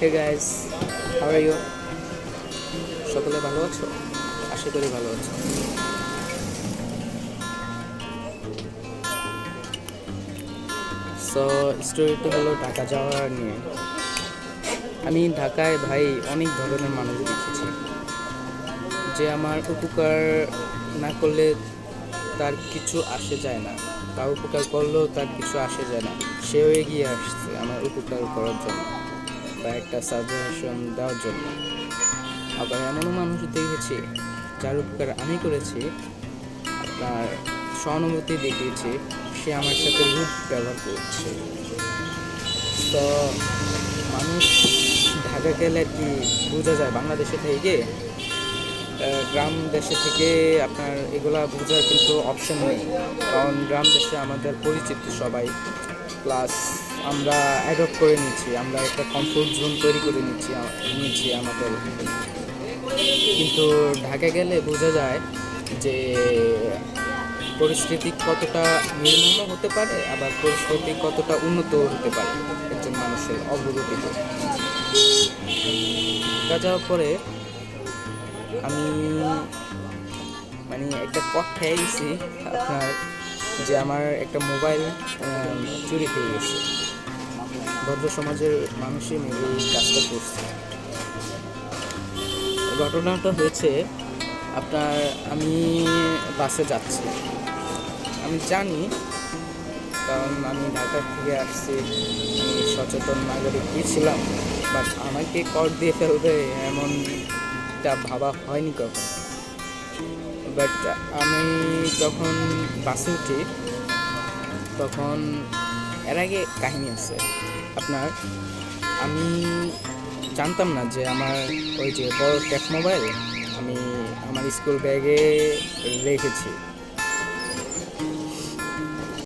Hey guys how you সকলে ভালো আছো? আশা করি ভালো আছো। সো স্টোরিটা হলো ঢাকা যাওয়া নিয়ে। আমি ঢাকায় ভাই অনেক ধরনের মানুষ দেখেছি। যে আমার উপকার না করলে তার কিছু আসে যায় না। বা উপকার করলেও তার কিছু আসে যায় না। সেও এগিয়ে আসছে আমার উপকার করার জন্য। বা একটা সাজেশন দেওয়ার জন্য। আবার এমনও মানুষ দেখেছি, যার উপকার আমি করেছি আপনার সহানুভূতি দেখিয়েছি, সে আমার সাথে রূপ ব্যবহার করছে। তো মানুষ ঢাকা গেলে আর কি বোঝা যায় বাংলাদেশে থেকে? গ্রাম দেশে থেকে আপনার এগুলা বোঝার কিন্তু অপশন নেই। কারণ গ্রাম দেশে আমাদের পরিচিত সবাই প্লাস আমরা অ্যাডপ্ট করে নিচ্ছি, আমরা একটা কমফোর্ট জোন তৈরি করে নিচ্ছি নিচ্ছি আমাদের। কিন্তু ঢাকা গেলে বোঝা যায় যে পরিস্থিতি কতটা নির্মম হতে পারে, আবার পরিস্থিতি কতটা উন্নত হতে পারে একজন মানুষের অগ্রগতিতে। ঢাকা যাওয়ার পরে আমি মানে একটা পথ খেয়ে গেছি আপনার যে আমার একটা মোবাইল চুরি হয়ে গেছে। ভদ্র সমাজের মানুষই এই কাজটা করছে। ঘটনাটা হয়েছে, আপনার আমি বাসে যাচ্ছি। আমি জানি, কারণ আমি ঢাকা থেকে আসছি সচেতন নাগরিক ছিলাম বাট আমাকে কর দিয়ে ফেলবে এমনটা ভাবা হয়নি কখন। বাট আমি যখন বাসে উঠি, তখন এর আগে কাহিনী আছে। আপনার, আমি জানতাম না যে আমার ওই যে বড় ট্যাপ মোবাইল আমি আমার স্কুল ব্যাগে রেখেছি।